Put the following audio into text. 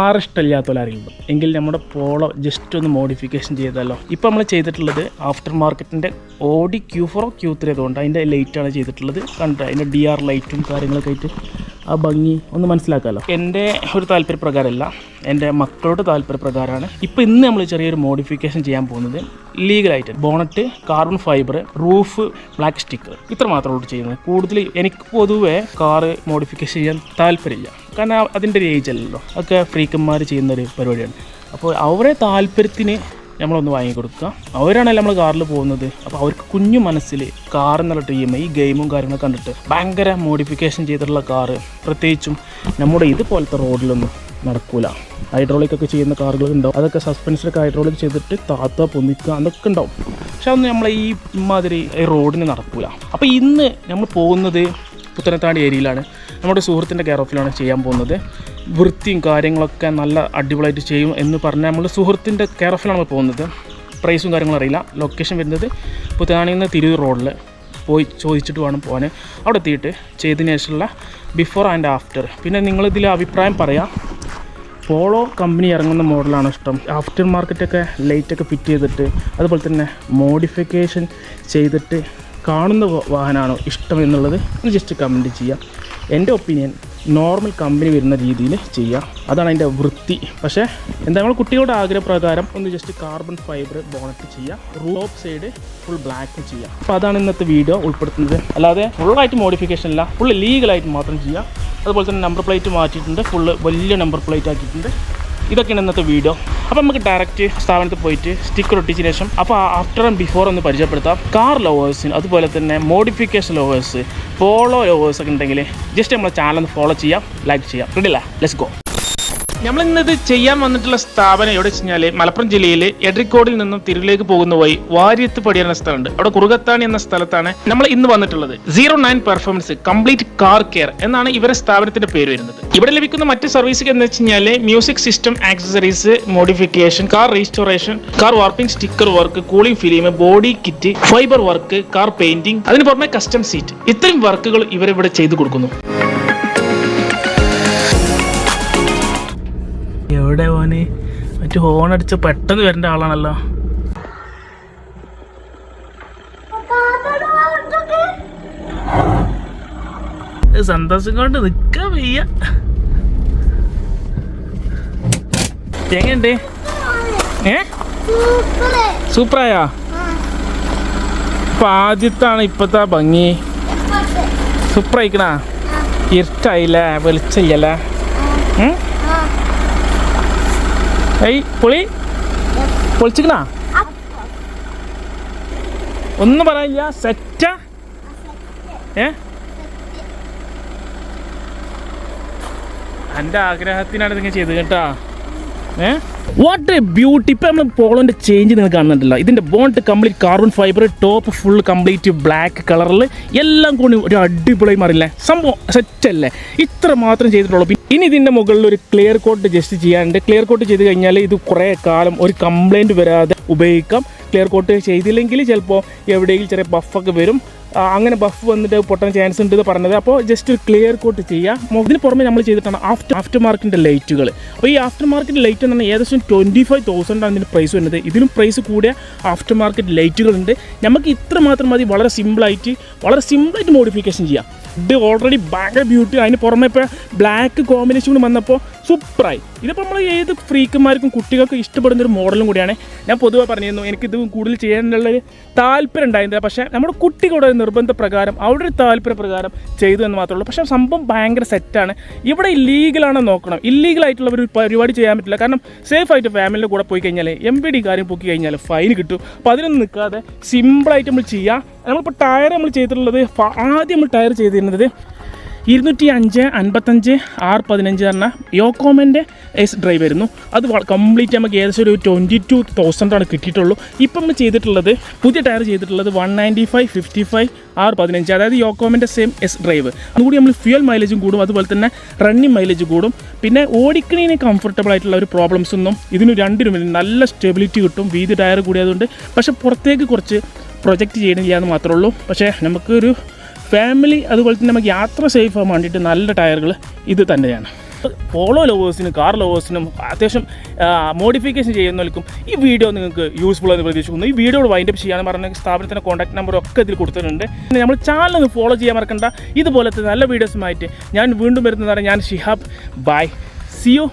Car ഇഷ്ടമില്ലാത്തവരാരെങ്കിലും എങ്കിൽ നമ്മുടെ polo just ഒന്ന് മോഡിഫിക്കേഷൻ ചെയ്താലോ? ഇപ്പോൾ നമ്മൾ ചെയ്തിട്ടുള്ളത് ആഫ്റ്റർ മാർക്കറ്റിന്റെ ഓഡി ക്യൂ ഫോറോ ക്യൂ ത്രീ അതുകൊണ്ട് അതിന്റെ ലൈറ്റാണ് ചെയ്തിട്ടുള്ളത്. കണ്ടോ? അതിന്റെ ഡി ആർ ലൈറ്റും കാര്യങ്ങളൊക്കെ ആയിട്ട് ആ ഭംഗി ഒന്ന് മനസ്സിലാക്കാമല്ലോ എന്റെ ഒരു താല്പര്യപ്രകാരമല്ല. എന്റെ മക്കളുടെ താല്പര്യപ്രകാരമാണ്. ഇപ്പോൾ ഇന്ന് നമ്മൾ ചെറിയൊരു മോഡിഫിക്കേഷൻ ചെയ്യാൻ പോകുന്നത് ലീഗലായിട്ട് bonnet carbon fibre roof black sticker ഇത്ര മാത്രമേ ഉള്ളൂ ചെയ്യുന്നത്. കൂടുതൽ എനിക്ക് പൊതുവേ കാറ് മോഡിഫിക്കേഷൻ ചെയ്യാൻ താല്പര്യമില്ല. കാരണം അതിന്റെ ഒരു ഏജ് അല്ലല്ലോ. അതൊക്കെ ഫ്രീക്കന്മാർ ചെയ്യുന്നൊരു പരിപാടിയാണ്. അപ്പോൾ അവരെ താല്പര്യത്തിന് നമ്മളൊന്ന് വാങ്ങിക്കൊടുക്കുക. അവരാണല്ലോ നമ്മൾ കാറിൽ പോകുന്നത്. അപ്പോൾ അവർക്ക് കുഞ്ഞു മനസ്സിൽ കാർ എന്നുള്ള ടീം ഈ ഗെയിമും കാര്യങ്ങളൊക്കെ കണ്ടിട്ട് ഭയങ്കര മോഡിഫിക്കേഷൻ ചെയ്തിട്ടുള്ള കാറ് പ്രത്യേകിച്ചും നമ്മുടെ ഇതുപോലത്തെ റോഡിലൊന്നും നടക്കൂല. ഹൈഡ്രോളിക് ഒക്കെ ചെയ്യുന്ന കാറുകൾ ഉണ്ടാവും. അതൊക്കെ സസ്പെൻഷനൊക്കെ ഹൈഡ്രോളിക് ചെയ്തിട്ട് താത്ത പൊന്നിക്കുക അതൊക്കെ ഉണ്ടാവും. പക്ഷെ അതൊന്നും നമ്മളെ ഈ മാതിരി റോഡിന് നടക്കൂല. അപ്പോൾ ഇന്ന് നമ്മൾ പോകുന്നത് പുത്തനത്താണി ഏരിയയിലാണ് നമ്മുടെ സുഹൃത്തിന്റെ കെയർ ഓഫിലാണ് ചെയ്യാൻ പോകുന്നത്. വൃത്തിയും കാര്യങ്ങളൊക്കെ നല്ല അടിപൊളിയായിട്ട് ചെയ്യും എന്ന് പറഞ്ഞാൽ നമ്മൾ സുഹൃത്തിന്റെ കെയർ ഓഫിലാണ് പോകുന്നത്. പ്രൈസും കാര്യങ്ങളും അറിയില്ല. ലൊക്കേഷൻ വരുന്നത് പുത്തനാണിയിൽ നിന്ന് തിരൂർ റോഡിൽ പോയി ചോദിച്ചിട്ട് വേണം പോകാൻ അവിടെ എത്തിയിട്ട് ചെയ്തതിന് ശേഷമുള്ള ബിഫോർ ആൻഡ് ആഫ്റ്റർ പിന്നെ നിങ്ങളിതിൽ അഭിപ്രായം പറയാം. പോളോ കമ്പനി ഇറങ്ങുന്ന മോഡലാണ് ഇഷ്ടം? ആഫ്റ്റർ മാർക്കറ്റൊക്കെ ലൈറ്റൊക്കെ ഫിറ്റ് ചെയ്തിട്ട് അതുപോലെ തന്നെ മോഡിഫിക്കേഷൻ ചെയ്തിട്ട് കാണുന്ന വാഹനമാണോ ഇഷ്ടം എന്നുള്ളത് ജസ്റ്റ് കമന്റ് ചെയ്യാം. എന്റെ ഒപ്പീനിയൻ നോർമൽ കമ്പനി വരുന്ന രീതിയിൽ ചെയ്യാം. അതാണ് അതിന്റെ വൃത്തി. പക്ഷേ എന്താ നമ്മൾ കുട്ടികളുടെ ആഗ്രഹപ്രകാരം ഒന്ന് ജസ്റ്റ് കാർബൺ ഫൈബർ ബോണറ്റ് ചെയ്യാം. റൂപ്പ് സൈഡ് ഫുൾ ബ്ലാക്ക് ചെയ്യാം. അപ്പോൾ അതാണ് ഇന്നത്തെ വീഡിയോ ഉൾപ്പെടുത്തുന്നത്. അല്ലാതെ ഫുള്ളായിട്ട് മോഡിഫിക്കേഷൻ അല്ല ഫുൾ ലീഗലായിട്ട് മാത്രം ചെയ്യാം. അതുപോലെ തന്നെ നമ്പർ പ്ലേറ്റ് മാറ്റിയിട്ടുണ്ട്. ഫുള്ള് വലിയ നമ്പർ പ്ലേറ്റ് ആക്കിയിട്ടുണ്ട്. ഇതൊക്കെയാണ് ഇന്നത്തെ വീഡിയോ അപ്പോൾ നമുക്ക് ഡയറക്റ്റ് സ്ഥാപനത്തിൽ പോയിട്ട് സ്റ്റിക്കർ ഒട്ടിച്ചതിന് ശേഷം അപ്പോൾ ആഫ്റ്റർ ആൻഡ് ബിഫോർ ഒന്ന് പരിചയപ്പെടുത്താം. കാർ ലവേഴ്സിന് അതുപോലെ തന്നെ മോഡിഫിക്കേഷൻ ലവേഴ്സ് പോളോ ലവേഴ്സ് ഒക്കെ ഉണ്ടെങ്കിൽ ജസ്റ്റ് നമ്മളെ ചാനൽ ഒന്ന് ഫോളോ ചെയ്യാം ലൈക്ക് ചെയ്യാം. റെഡി ലെസ് ലെറ്റ്സ് ഗോ നമ്മൾ ഇന്നത് ചെയ്യാൻ വന്നിട്ടുള്ള സ്ഥാപനം എവിടെ വെച്ച് കഴിഞ്ഞാൽ മലപ്പുറം ജില്ലയിലെ എഡ്രിക്കോടിൽ നിന്നും തിരുവിലേക്ക് പോകുന്ന വഴി വാര്യത്ത് പടി എന്ന സ്ഥലമുണ്ട്. അവിടെ കുറുകത്താണി എന്ന സ്ഥലത്താണ് നമ്മൾ ഇന്ന് വന്നിട്ടുള്ളത്. Zero nine performance complete car care എന്നാണ് ഇവരെ സ്ഥാപനത്തിന്റെ പേര് വരുന്നത്. ഇവിടെ ലഭിക്കുന്ന മറ്റ് സർവീസുകൾ എന്ന് വെച്ച് കഴിഞ്ഞാൽ music system accessories modification car restoration car wrapping sticker work cooling film body kit fibre work car painting അതിന് പുറമെ കസ്റ്റം സീറ്റ് ഇത്രയും വർക്കുകൾ ഇവരിവിടെ ചെയ്തു കൊടുക്കുന്നു. എവിടെ പോന് മറ്റു ഹോൺ അടിച്ച് പെട്ടെന്ന് വരേണ്ട ആളാണല്ലോ. സന്തോഷം കൊണ്ട് നിക്കാൻ വയ്യ. എങ്ങനെയുണ്ട് ഏ? സൂപ്പറായോ? ഇപ്പൊ ആദ്യത്താണ് ഇപ്പത്താ ഭംഗി. സൂപ്പറായിക്കണ? ഇരുട്ടായില്ലേ? വെളിച്ചില്ലല്ലേ ഉം? ഏയ് പുളി? പൊളിച്ചിക്കണാ? ഒന്നും പറയില്ല സെറ്റ ഏ? എന്റെ ആഗ്രഹത്തിനാണ് നിങ്ങൾ ചെയ്ത് കേട്ടാ. വാട്ട് എ ബ്യൂട്ടി ഇപ്പം നമ്മൾ പോളോന്റെ ചേഞ്ച് നിങ്ങൾ കാണുന്നുണ്ടല്ലോ. ഇതിന്റെ bonnet complete carbon fibre top full complete black കളറിൽ എല്ലാം കൂടി ഒരു അടിപൊളി മാറില്ലേ? സംഭവം സെറ്റല്ലേ ഇത്ര മാത്രം ചെയ്തിട്ടുള്ളൂ. ഇനി ഇതിന്റെ മുകളിൽ ഒരു ക്ലിയർ കോട്ട് ജസ്റ്റ് ചെയ്യാനുണ്ട്. ക്ലിയർ കോട്ട് ചെയ്ത് കഴിഞ്ഞാൽ ഇത് കുറേ കാലം ഒരു കംപ്ലൈന്റ് വരാതെ ഉപയോഗിക്കാം. ക്ലിയർ കോട്ട് ചെയ്തില്ലെങ്കിൽ ചിലപ്പോൾ എവിടെയെങ്കിലും ചെറിയ ബഫൊക്കെ വരും. അങ്ങനെ ബഫ് വന്നിട്ട് പൊട്ടാൻ ചാൻസ് ഉണ്ട് എന്ന് പറഞ്ഞത്. അപ്പോൾ ജസ്റ്റ് ഒരു ക്ലിയർ കോട്ട് ചെയ്യുക ഇതിന് പുറമെ നമ്മൾ ചെയ്തിട്ടാണ് ആഫ്റ്റർ ആഫ്റ്റർ മാർക്കിന്റെ ലൈറ്റുകൾ അപ്പോൾ ഈ ആഫ്റ്റർ മാർക്കറ്റ് ലൈറ്റ് എന്ന് പറഞ്ഞാൽ ഏകദേശം ട്വന്റി ഫൈവ് തൗസൻഡ് ആണ് ഇതിന് പ്രൈസ് വരുന്നത്. ഇതിലും പ്രൈസ് കൂടിയ ആഫ്റ്റർ മാർക്കറ്റ് ലൈറ്റുകളുണ്ട് നമുക്ക് ഇത്ര മാത്രം മതി വളരെ സിമ്പിളായിട്ട് വളരെ സിമ്പിളായിട്ട് മോഡിഫിക്കേഷൻ ചെയ്യാം. ഇത് ഓൾറെഡി ഭയങ്കര ബ്യൂട്ടി അതിന് പുറമെ ഇപ്പോൾ ബ്ലാക്ക് കോമ്പിനേഷൻ കൂടി വന്നപ്പോൾ സൂപ്പറായി. ഇതിപ്പോൾ നമ്മൾ ഏത് ഫ്രീക്കന്മാർക്കും കുട്ടികൾക്കും ഇഷ്ടപ്പെടുന്ന ഒരു മോഡലും കൂടിയാണ്. ഞാൻ പൊതുവെ പറഞ്ഞിരുന്നു എനിക്കിത് കൂടുതൽ ചെയ്യാനുള്ള ഒരു താല്പര്യം ഉണ്ടായിരുന്നില്ല. പക്ഷേ നമ്മുടെ കുട്ടികളുടെ നിർബന്ധ പ്രകാരം അവരുടെ ഒരു താല്പര്യ പ്രകാരം ചെയ്തു എന്ന് മാത്രമേ ഉള്ളൂ. പക്ഷേ സംഭവം ഭയങ്കര സെറ്റാണ് ഇവിടെ ഇല്ലീഗലാണെന്ന് നോക്കണം. ഇല്ലീഗലായിട്ടുള്ള ഒരു പരിപാടി ചെയ്യാൻ പറ്റില്ല. കാരണം സേഫ് ആയിട്ട് ഫാമിലിയുടെ കൂടെ പോയി കഴിഞ്ഞാൽ എം ബി ഡി കാര്യം പൊക്കി കഴിഞ്ഞാൽ ഫൈൻ കിട്ടും. അപ്പോൾ അതിനൊന്നും നിൽക്കാതെ സിമ്പിളായിട്ട് നമ്മൾ ചെയ്യാം. നമ്മളിപ്പോൾ ടയർ നമ്മൾ ചെയ്തിട്ടുള്ളത് ആദ്യം നമ്മൾ ടയർ ചെയ്തിരുന്നത് ഇരുന്നൂറ്റി അഞ്ച് അൻപത്തഞ്ച് ആർ പതിനഞ്ച് പറഞ്ഞ യോക്കോമന്റെ എസ് ഡ്രൈവ് ആയിരുന്നു. അത് കംപ്ലീറ്റ് നമുക്ക് ഏകദേശം ഒരു ട്വന്റി ടു തൗസൻഡാണ് കിട്ടിയിട്ടുള്ളൂ. ഇപ്പം നമ്മൾ ചെയ്തിട്ടുള്ളത് പുതിയ ടയർ ചെയ്തിട്ടുള്ളത് one ninety five fifty five R പതിനഞ്ച്. അതായത് യോക്കോമന്റെ സെയിം എസ് ഡ്രൈവ് അതുകൂടി നമ്മൾ ഫ്യൂൽ മൈലേജും കൂടും അതുപോലെ തന്നെ റണ്ണിങ് മൈലേജ് കൂടും. പിന്നെ ഓടിക്കണീന് കംഫർട്ടബിൾ ആയിട്ടുള്ള ഒരു പ്രോബ്ലംസ് ഒന്നും ഇതിന് രണ്ടിനും. നല്ല സ്റ്റെബിലിറ്റി കിട്ടും വീതി ടയർ കൂടിയതുകൊണ്ട്. പക്ഷേ പുറത്തേക്ക് കുറച്ച് പ്രൊജക്റ്റ് ചെയ്യണില്ല എന്ന് മാത്രമേ ഉള്ളൂ. പക്ഷേ നമുക്കൊരു ഫാമിലി അതുപോലെ തന്നെ നമുക്ക് യാത്ര സേഫ് ആകാൻ വേണ്ടിയിട്ട് നല്ല ടയറുകൾ ഇത് തന്നെയാണ്. പോളോ ലവേഴ്സിനും കാർ ലവേഴ്സിനും അത്യാവശ്യം മോഡിഫിക്കേഷൻ ചെയ്യുന്നവർക്കും ഈ വീഡിയോ നിങ്ങൾക്ക് യൂസ്ഫുൾ എന്ന് പ്രതീക്ഷിക്കുന്നു. ഈ വീഡിയോ വൈൻഡപ്പ് ചെയ്യാന്ന് പറഞ്ഞ സ്ഥാപനത്തിന്റെ കോൺടാക്ട് നമ്പർ ഒക്കെ ഇതിൽ കൊടുത്തിട്ടുണ്ട്. പിന്നെ നമ്മൾ ചാനൽ ഒന്ന് ഫോളോ ചെയ്യാൻ മറക്കണ്ട. ഇതുപോലത്തെ നല്ല വീഡിയോസുമായിട്ട് ഞാൻ വീണ്ടും വരുന്നതാണ്. ഞാൻ ഷിഹാബ്. By C U